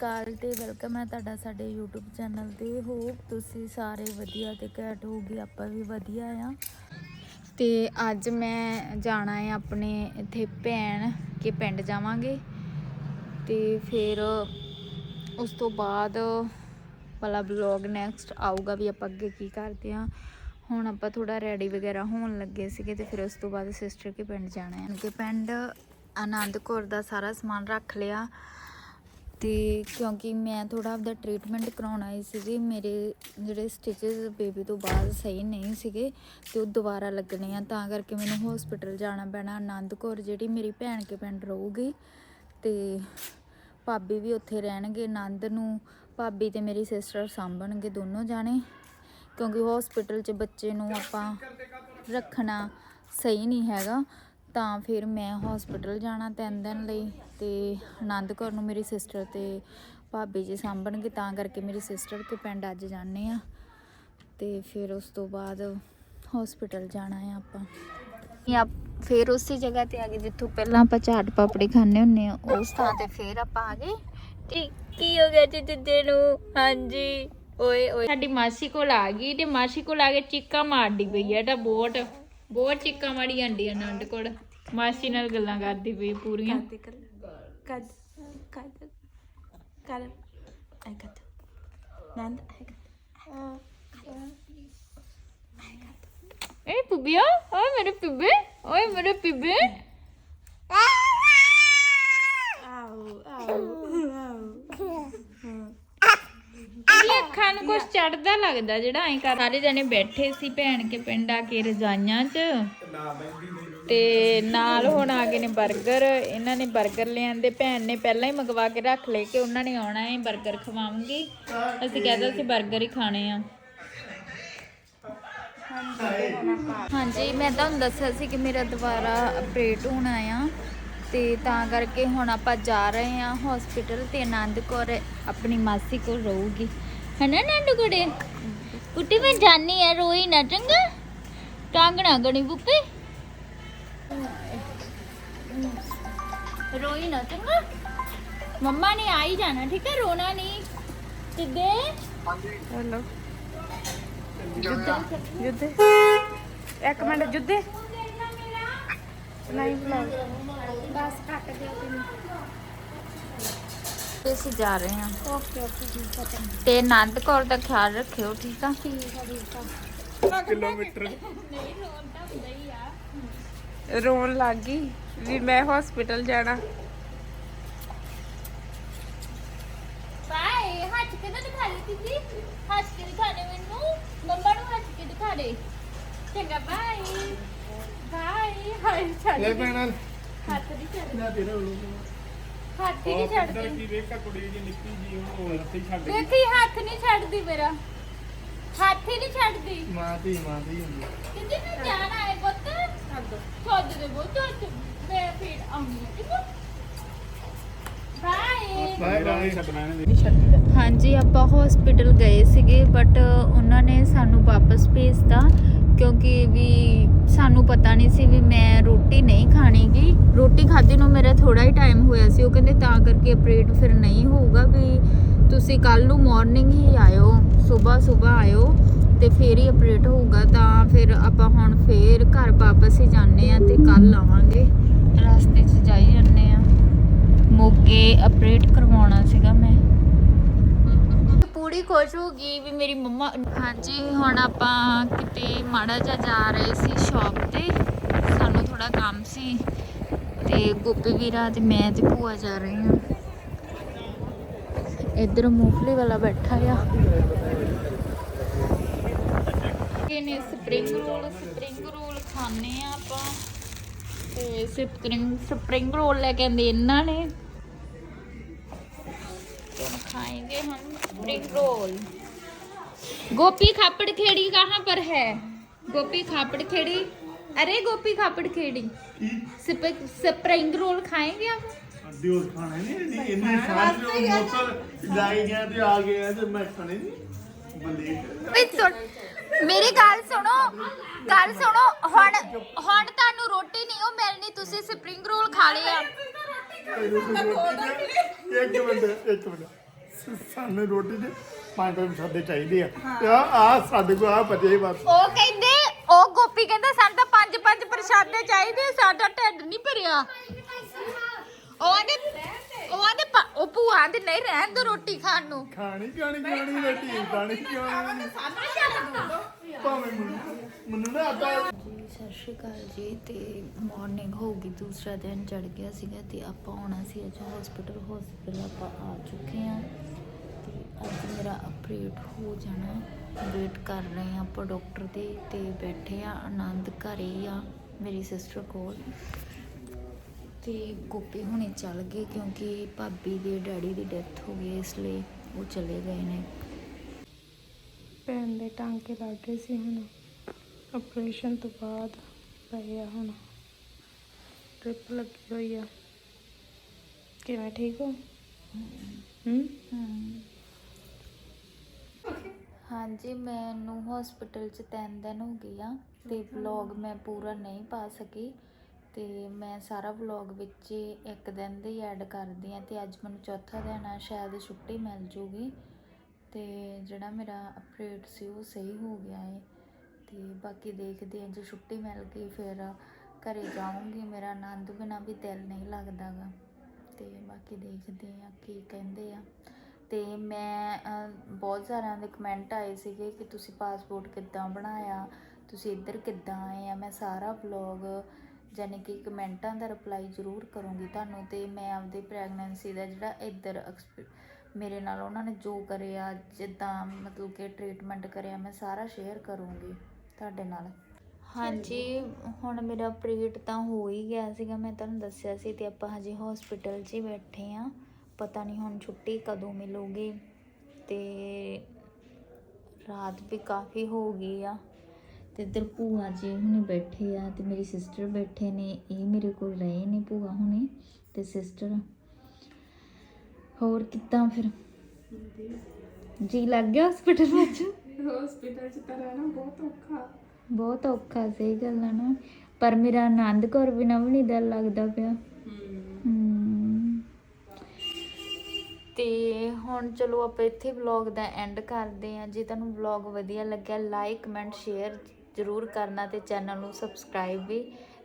ਕਾਲ ਤੇ ਵੈਲਕਮ ਹੈ ਤੁਹਾਡਾ ਸਾਡੇ YouTube ਚੈਨਲ ਤੇ। ਹੋਪ ਤੁਸੀਂ ਸਾਰੇ ਵਧੀਆ ਤੇ ਘੈਟ ਹੋਗੇ ਆਪਾਂ ਵੀ ਵਧੀਆ ਆ। ਤੇ ਅੱਜ ਮੈਂ ਜਾਣਾ ਹੈ ਆਪਣੇ ਇੱਥੇ ਭੈਣ ਕੇ ਪਿੰਡ ਜਾਵਾਂਗੇ। ਤੇ ਫਿਰ ਉਸ ਤੋਂ ਬਾਅਦ ਵਾਲਾ ਬਲੌਗ ਨੈਕਸਟ ਆਊਗਾ ਵੀ ਆਪਾਂ ਅੱਗੇ ਕੀ ਕਰਦੇ ਆ ਹੁਣ ਆਪਾਂ ਥੋੜਾ ਰੈਡੀ ਵਗੈਰਾ ਹੋਣ ਲੱਗੇ ਸੀਗੇ ਤੇ ਫਿਰ ਉਸ ਤੋਂ ਬਾਅਦ ਸਿਸਟਰ ਕੇ ਪਿੰਡ ਜਾਣਾ ਹੈ। ਕਿ ਪਿੰਡ ਆਨੰਦ ਕੌਰ ਦਾ ਸਾਰਾ ਸਮਾਨ ਰੱਖ ਲਿਆ। ਅਤੇ ਕਿਉਂਕਿ ਮੈਂ ਥੋੜ੍ਹਾ ਆਪਦਾ ਟਰੀਟਮੈਂਟ ਕਰਾਉਣ ਆਈ ਸੀਗੀ, ਮੇਰੇ ਜਿਹੜੇ ਸਟਿਚਸ ਬੇਬੀ ਤੋਂ ਬਾਅਦ ਸਹੀ ਨਹੀਂ ਸੀਗੇ ਅਤੇ ਉਹ ਦੁਬਾਰਾ ਲੱਗਣੇ ਆ, ਤਾਂ ਕਰਕੇ ਮੈਨੂੰ ਹਸਪੀਟਲ ਜਾਣਾ ਪੈਣਾ। ਆਨੰਦ ਕੌਰ ਜਿਹੜੀ ਮੇਰੀ ਭੈਣ ਕੇ ਪਿੰਡ ਰਹੂਗੀ ਅਤੇ ਭਾਬੀ ਵੀ ਉੱਥੇ ਰਹਿਣਗੇ ਆਨੰਦ ਨੂੰ ਭਾਬੀ ਤੇ ਮੇਰੀ ਸਿਸਟਰ ਸਾਂਭਣਗੇ ਦੋਨੋਂ ਜਾਣੇ। ਕਿਉਂਕਿ ਹਸਪੀਟਲ 'ਚ ਬੱਚੇ ਨੂੰ ਆਪਾਂ ਰੱਖਣਾ ਸਹੀ ਨਹੀਂ ਹੈਗਾ। ਤਾਂ ਫਿਰ ਮੈਂ ਹਸਪੀਟਲ ਜਾਣਾ ਤਿੰਨ ਦਿਨ ਲਈ ਤੇ ਆਨੰਦ ਕੌਰ ਨੂੰ ਮੇਰੀ ਸਿਸਟਰ ਤੇ ਭਾਬੀ ਜੀ ਸਾਂਭਣਗੇ, ਤਾਂ ਕਰਕੇ ਮੇਰੀ ਸਿਸਟਰ ਕੇ ਪਿੰਡ ਅੱਜ ਜਾਣੇ ਆ ਤੇ ਫਿਰ ਉਸ ਤੋਂ ਬਾਅਦ ਹਸਪੀਟਲ ਜਾਣਾ ਆ ਆਪਾਂ। ਜਾਂ ਫਿਰ ਉਸੇ ਜਗ੍ਹਾ ਤੇ ਆ ਗਏ ਜਿੱਥੋਂ ਪਹਿਲਾਂ ਆਪਾਂ ਚਾਟ ਪਾਪੜੀ ਖਾਣੇ ਹੁੰਨੇ ਆ ਉਸ ਥਾਂ ਤੇ ਫਿਰ ਆਪਾਂ ਆ ਗਏ। ਤੇ ਕੀ ਹੋ ਗਿਆ ਜੀ ਜਿੱਦੇ ਨੂੰ? ਹਾਂਜੀ, ਓਏ ਓਏ। ਸਾਡੀ ਮਾਸੀ ਕੋਲ ਆ ਗਈ ਤੇ ਮਾਸੀ ਕੋਲ ਆ ਕੇ ਚੀਕਾਂ ਮਾਰਦੀ ਪਈ ਹੈ ਤਾਂ ਬਹੁਤ। ਬਹੁਤ ਚੀਕਾਂ ਮਾਰੀ ਜਾਂਦੀ ਹੈ ਆਨੰਦ ਕੋਲ ਮਾਸੀ ਨਾਲ ਗੱਲਾਂ ਕਰਦੀ ਪਈ ਪੂਰੀਆਂ। Kad, kad, kad, I got, Nand, I got. ਏ ਪੁੱਬਿਆ ਓਏ ਮੇਰੇ ਪਿੱਬੇ ਓਏ ਮੇਰੇ ਪਿੱਬੇ ਇਹ ਅੱਖਾਂ ਨੂੰ ਕੁਛ ਚੜਦਾ ਲੱਗਦਾ ਜਿਹੜਾ ਐਂ ਕਰ ਸਾਰੇ ਜਣੇ ਬੈਠੇ ਸੀ ਭੈਣ ਕੇ ਪਿੰਡ ਆ ਕੇ ਰਜਾਈਆਂ 'ਚ। ਤੇ ਨਾਲ ਹੁਣ ਆ ਗਏ ਨੇ 버ਗਰ ਇਹਨਾਂ ਨੇ 버ਗਰ ਲਿਆਂਦੇ। ਭੈਣ ਨੇ ਪਹਿਲਾਂ ਹੀ ਮੰਗਵਾ ਕੇ ਰੱਖ ਲਏ ਕਿ ਉਹਨਾਂ ਨੇ ਆਉਣਾ ਹੈ 버ਗਰ ਖਵਾਵਾਂਗੀ। ਅਸੀਂ ਕਹਿੰਦੇ ਸੀ 버ਗਰ ਹੀ ਖਾਣੇ ਆ। ਹਾਂਜੀ ਮੈਂ ਤੁਹਾਨੂੰ ਦੱਸਿਆ ਸੀ ਕਿ ਮੇਰਾ ਦੁਬਾਰਾ ਅਪਡੇਟ ਹੋਣਾ ਆ ਤੇ ਤਾਂ ਕਰਕੇ ਹੁਣ ਆਪਾਂ ਜਾ ਰਹੇ ਆ ਹਸਪੀਟਲ ਤੇ ਆਨੰਦ ਕੌਰ ਆਪਣੀ ਮਾਸੀ ਕੋਲ ਰਹੂਗੀ। ਹਨਾ ਆਨੰਦ ਕੋੜੇ? ਕੁੱਟੀ ਮੈਂ ਜਾਣੀ ਆ ਰੋਈ ਨਾ ਚੰਗਾ? ਟਾਂਗਣਾ ਗਣੀ ਬੁੱਪੇ। ਰੋਈ ਨਾ ਚੰਗਾ? ਮੰਮਾ ਨੇ ਆ ਹੀ ਜਾਣਾ ਠੀਕ ਹੈ ਰੋਣਾ ਨਹੀਂ। ਸਿੱਧੇ Hello. ਜੁੱਦੇ ਇੱਕ ਮਿੰਟ ਜੁੱਦੇ ਨਹੀਂ ਬੁਲਾਓ ਤੇ ਅਸੀਂ ਜਾ ਰਹੇ ਹਾਂ। ਓਕੇ ਓਕੇ ਠੀਕ ਹੈ ਤੇ ਆਨੰਦ ਕੌਰ ਦਾ ਖਿਆਲ ਰੱਖਿਓ ਠੀਕ ਆ? ਰੋਣ ਲੱਗ ਗਈ ਵੀ ਮੈਂ ਹਸਪੀਟਲ ਜਾਣਾ। ਬਾਏ ਹੱਥ ਕੇ ਨਾ ਦਿਖਾ ਦੇ ਦੀਦੀ ਹੱਥ ਕੇ ਦਿਖਾ ਦੇ ਮੈਨੂੰ। ਮੰਮਾ ਨੂੰ ਹੱਥ ਕੇ ਦਿਖਾ ਦੇ। ਚੰਗਾ ਬਾਏ। ਬਾਏ ਹਾਏ ਛੱਡ ਲੈ ਭੈਣਾ। ਹੱਥ ਨਹੀਂ ਛੱਡ ਨਾ ਤੇਰਾ ਉਹ ਹੱਥ ਹੀ ਨਹੀਂ ਛੱਡਦੀ। ਕੀ ਵੇਖਾ ਕੁੜੀ ਜੀ ਨਿੱਕੀ ਜੀ ਉਹ ਰੱਤੀ ਛੱਡ ਗਈ। ਦੇਖੀ ਹੱਥ ਨਹੀਂ ਛੱਡਦੀ ਮੇਰਾ। ਹੱਥ ਹੀ ਨਹੀਂ ਛੱਡਦੀ। ਮਾਂ ਦੀ ਮਾਂ ਦੀ ਹੁੰਦੀ। ਕਿਤੇ ਮੈਂ ਜਾਣਾ ਹੈ ਪੁੱਤ। ਛੱਡ। ਛੱਡ ਦੇ ਪੁੱਤ ਮੈਂ ਫਿਰ ਆਉਂਗੀ ਠੀਕ ਹੈ ਬਾਏ ਬਾਏ ਬਾਏ ਛੱਡਣਾ ਇਹਨੇ ਹਾਂਜੀ ਆਪਾਂ ਹਸਪੀਟਲ ਗਏ ਸੀਗੇ ਬਟ ਉਹਨਾਂ ਨੇ ਸਾਨੂੰ ਵਾਪਸ ਭੇਜਤਾ ਕਿਉਂਕਿ ਵੀ ਸਾਨੂੰ ਪਤਾ ਨਹੀਂ ਸੀ ਵੀ ਮੈਂ ਰੋਟੀ ਨਹੀਂ ਖਾਣੀਗੀ। ਮੇਰਾ ਥੋੜਾ ਹੀ ਟਾਈਮ ਹੋਇਆ ਸੀ, ਉਹ ਕਹਿੰਦੇ ਤਾਂ ਕਰਕੇ ਅਪਰੇਟ ਫਿਰ ਨਹੀਂ ਹੋਊਗਾ ਵੀ ਤੁਸੀਂ ਕੱਲ ਨੂੰ ਮਾਰਨਿੰਗ ਹੀ ਆਇਓ, ਸਵੇਰ ਸਵੇਰ ਆਇਓ ਤੇ ਫੇਰ ਹੀ ਅਪਰੇਟ ਹੋਊਗਾ, ਤਾਂ ਫਿਰ ਆਪਾਂ ਹੁਣ ਫੇਰ ਘਰ ਵਾਪਸ ਹੀ ਜਾਂਦੇ ਆ ਤੇ ਕੱਲ ਆਵਾਂਗੇ। ਰਸਤੇ 'ਚ ਜਾਈ ਜਾਂਦੇ ਆ ਮੋਗੇ ਅਪਰੇਟ ਕਰਵਾਉਣਾ ਸੀਗਾ ਮੈਂ। ਪੂਰੀ ਖੁਸ਼ ਹੋ ਗਈ ਵੀ ਮੇਰੀ ਮੰਮਾ ਹਾਂਜੀ, ਹੁਣ ਆਪਾਂ ਕਿਤੇ ਮਾੜਾ ਜਿਹਾ ਜਾ ਰਹੇ ਸੀ ਸ਼ਾਪ ਤੇ, ਸਾਨੂੰ ਥੋੜਾ ਕੰਮ ਸੀ। ਤੇ ਗੋਪੀ ਵੀਰਾ ਤੇ ਮੈਂ ਤੇ ਭੂਆ ਜਾ ਰਹੇ ਹਾਂ ਇੱਧਰ ਮੂੰਗਫਲੀ ਵਾਲਾ ਬੈਠਾ ਆ ਇਹ ਨੇ ਸਪਰਿੰਗ ਰੋਲ ਸਪਰਿੰਗ ਰੋਲ ਖਾਣੇ ਆ ਆਪਾਂ ਤੇ ਸਪਰਿੰਗ ਸਪਰਿੰਗ ਰੋਲ ਲੈ ਕੇ ਆਂਦੇ ਇਹਨਾਂ ਨੇ तो हम खाएंगे हम स्प्रिंग रोल गोपी खापड़ खेड़ी कहाँ पर है गोपी खापड़ खेड़ी अरे गोपी खापड़ खेड़ी स्प- स्प्रिंग रोल खाएंगे आप ਦਿਓ ਖਾਣਾ ਨਹੀਂ ਇੰਨੇ ਸਾਲ ਤੋਂ ਮੋਟਰ ਜਾਈ ਗਿਆ ਤੇ ਆ ਗਿਆ ਤੇ ਮੈਂ ਖਾਣੇ ਨਹੀਂ ਬੰਦੇ ਓਏ ਸੁਣ ਮੇਰੀ ਗੱਲ ਸੁਣੋ ਗੱਲ ਸੁਣੋ ਹੁਣ ਹੁਣ ਤੁਹਾਨੂੰ ਰੋਟੀ ਨਹੀਂ ਉਹ ਮਿਲਣੀ ਤੁਸੀਂ ਸਪਰਿੰਗ ਰੋਲ ਖਾ ਲਿਆ ਇੱਕ ਮਿੰਟ ਇੱਕ ਮਿੰਟ ਸਾਨੂੰ ਰੋਟੀ ਦੇ ਪੰਜ ਟਾਈਮ ਸਾਡੇ ਚਾਹੀਦੇ ਆ ਤੇ ਆ ਆ ਸਾਡੇ ਕੋਲ ਆ ਬਚੇ ਬਸ ਉਹ ਕਹਿੰਦੇ ਉਹ ਗੋਪੀ ਕਹਿੰਦਾ ਸਾਨੂੰ ਤਾਂ ਪੰਜ ਪ੍ਰਸ਼ਾਦੇ ਚਾਹੀਦੇ ਸਾਡਾ ਢਿੱਡ ਨਹੀਂ ਭਰਿਆ। ਉਹ ਆਂਦੇ ਉਹ ਆਂਦੇ ਉਹ ਭੂਆ ਦੇ ਨਹੀਂ ਰਹਿਣ ਦੋ ਰੋਟੀ ਖਾਣ ਨੂੰ। ਖਾਣੀ ਖਾਣੀ ਖਾਣੀ ਰੋਟੀ? ਖਾਣੀ ਖਾਣੀ ਭਾਵੇਂ ਮੈਨੂੰ ਨਾ ਜੀ ਸਤਿ ਸ਼੍ਰੀ ਅਕਾਲ ਜੀ ਤੇ ਮਾਰਨਿੰਗ ਹੋ ਗਈ ਦੂਸਰਾ ਦਿਨ ਚੜ ਗਿਆ ਸੀਗਾ ਤੇ ਆਪਾਂ ਆਉਣਾ ਸੀ ਅੱਜ ਹਸਪੀਟਲ ਹਸਪੀਟਲ ਆਪਾਂ ਆ ਚੁੱਕੇ ਆ ਤੇ ਅੱਜ ਮੇਰਾ ਆਪਰੇਟ ਹੋ ਜਾਣਾ। ਵੇਟ ਕਰ ਰਹੇ ਆ ਆਪਾਂ ਡਾਕਟਰ ਦੇ ਤੇ ਬੈਠੇ ਆ ਆਨੰਦ ਘਰੇ ਆ ਮੇਰੀ ਸਿਸਟਰ ਕੋਲ। ਤੇ ਗੋਪੀ ਹੁਣੇ ਚੱਲ ਗਏ ਕਿਉਂਕਿ ਭਾਬੀ ਦੇ ਡੈਡੀ ਦੀ ਡੈਥ ਹੋ ਗਈ ਇਸ ਲਈ ਉਹ ਚਲੇ ਗਏ ਨੇ। ਭੈਣ ਦੇ ਟਾਂਕੇ ਲੱਗ ਗਏ ਸੀ ਹੁਣ। ਆਪਰੇਸ਼ਨ ਤੋਂ ਬਾਅਦ ਪਏ ਆ ਹੁਣ। ਟ੍ਰਿਪ ਲੱਗੀ ਹੋਈ ਆ। ਕਿਵੇਂ ਠੀਕ ਹੋ? ਹੂੰ ਹਾਂਜੀ, ਮੈਨੂੰ ਹੋਸਪਿਟਲ ਚ ਤਿੰਨ ਦਿਨ ਹੋ ਗਏ ਆ ਅਤੇ ਵਲੋਗ ਮੈਂ ਪੂਰਾ ਨਹੀਂ ਪਾ ਸਕੀ ਅਤੇ ਮੈਂ ਸਾਰਾ ਵਲੋਗ ਵਿੱਚ ਇੱਕ ਦਿਨ ਦੇ ਹੀ ਐਡ ਕਰਦੀ ਹਾਂ ਅਤੇ ਅੱਜ ਮੈਨੂੰ ਚੌਥਾ ਦਿਨ ਆ, ਸ਼ਾਇਦ ਛੁੱਟੀ ਮਿਲ ਜੂਗੀ ਅਤੇ ਜਿਹੜਾ ਮੇਰਾ ਅਪਡੇਟ ਸੀ ਉਹ ਸਹੀ ਹੋ ਗਿਆ ਹੈ ਅਤੇ ਬਾਕੀ ਦੇਖਦੇ ਹਾਂ ਜੇ ਛੁੱਟੀ ਮਿਲ ਗਈ ਫਿਰ ਘਰੇ ਜਾਊਂਗੀ, ਮੇਰਾ ਆਨੰਦ ਬਿਨਾਂ ਵੀ ਦਿਲ ਨਹੀਂ ਲੱਗਦਾਗਾ ਅਤੇ ਬਾਕੀ ਦੇਖਦੇ ਹਾਂ ਕੀ ਕਹਿੰਦੇ ਆ। ਅਤੇ ਮੈਂ ਬਹੁਤ ਸਾਰਿਆਂ ਦੇ ਕਮੈਂਟ ਆਏ ਸੀਗੇ ਕਿ ਤੁਸੀਂ ਪਾਸਪੋਰਟ ਕਿੱਦਾਂ ਬਣਾਇਆ, ਤੁਸੀਂ ਇੱਧਰ ਕਿੱਦਾਂ ਆਏ ਆ, ਮੈਂ ਸਾਰਾ ਵਲੌਗ ਯਾਨੀ ਕਿ ਕਮੈਂਟਾਂ ਦਾ ਰਿਪਲਾਈ ਜ਼ਰੂਰ ਕਰੂੰਗੀ ਤੁਹਾਨੂੰ ਅਤੇ ਮੈਂ ਆਪਦੀ ਪ੍ਰੈਗਨੈਂਸੀ ਦਾ ਜਿਹੜਾ ਇੱਧਰ ਐਕਸਪੀ- ਮੇਰੇ ਨਾਲ ਉਹਨਾਂ ਨੇ ਜੋ ਕਰਿਆ, ਜਿੱਦਾਂ ਮਤਲਬ ਕਿ ਟ੍ਰੀਟਮੈਂਟ ਕਰਿਆ, ਮੈਂ ਸਾਰਾ ਸ਼ੇਅਰ ਕਰੂੰਗੀ ਤੁਹਾਡੇ ਨਾਲ। ਹਾਂਜੀ, ਹੁਣ ਮੇਰਾ ਆਪਰੇਟ ਤਾਂ ਹੋ ਹੀ ਗਿਆ ਸੀਗਾ, ਮੈਂ ਤੁਹਾਨੂੰ ਦੱਸਿਆ ਸੀ ਤੇ ਆਪਾਂ ਹਜੇ ਹਸਪੀਟਲ 'ਚ ਹੀ ਬੈਠੇ ਆ ਪਤਾ ਨਹੀਂ ਹੁਣ ਛੁੱਟੀ ਕਦੋਂ ਮਿਲੂਗੀ ਤੇ ਰਾਤ ਵੀ ਕਾਫੀ ਹੋ ਗਈ ਆ। ਤੇ ਇੱਧਰ ਭੂਆ ਜੀ ਹੁਣੇ ਬੈਠੇ ਆ ਤੇ ਮੇਰੀ ਸਿਸਟਰ ਬੈਠੇ ਨੇ ਇਹ ਮੇਰੇ ਕੋਲ ਰਹੇ ਨੇ ਭੂਆ ਹੁਣੇ ਤੇ ਸਿਸਟਰ ਹੋਰ ਕਿੱਦਾਂ ਫਿਰ? ਜੀ ਲੱਗ ਗਿਆ ਹਸਪੀਟਲ ਵਿੱਚ? ਹਸਪੀਟਲ 'ਚ ਤਾਂ ਰਹਿਣਾ ਬਹੁਤ ਔਖਾ। ਬਹੁਤ ਔਖਾ ਸਹੀ ਗੱਲ ਹੈ ਨਾ ਪਰ ਮੇਰਾ ਆਨੰਦ ਕੌਰ ਬਿਨਾਂ ਵੀ ਨਹੀਂ ਦਿਲ ਲੱਗਦਾ ਪਿਆ। ਤੇ ਹੁਣ ਚਲੋ ਆਪਾਂ ਇੱਥੇ ਵਲੌਗ ਦਾ ਐਂਡ ਕਰਦੇ ਹਾਂ। ਜੇ ਤੁਹਾਨੂੰ ਵਲੌਗ ਵਧੀਆ ਲੱਗਿਆ ਲਾਈਕ ਕਮੈਂਟ ਸ਼ੇਅਰ ਜ਼ਰੂਰ ਕਰਨਾ ਤੇ ਚੈਨਲ ਨੂੰ ਸਬਸਕ੍ਰਾਈਬ ਵੀ।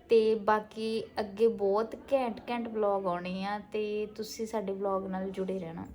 ਤੇ ਬਾਕੀ ਅੱਗੇ ਬਹੁਤ ਘੈਂਟ ਘੈਂਟ ਵਲੌਗ ਆਉਣੇ ਆ ਤੇ ਤੁਸੀਂ ਸਾਡੇ ਵਲੌਗ ਨਾਲ ਜੁੜੇ ਰਹਿਣਾ।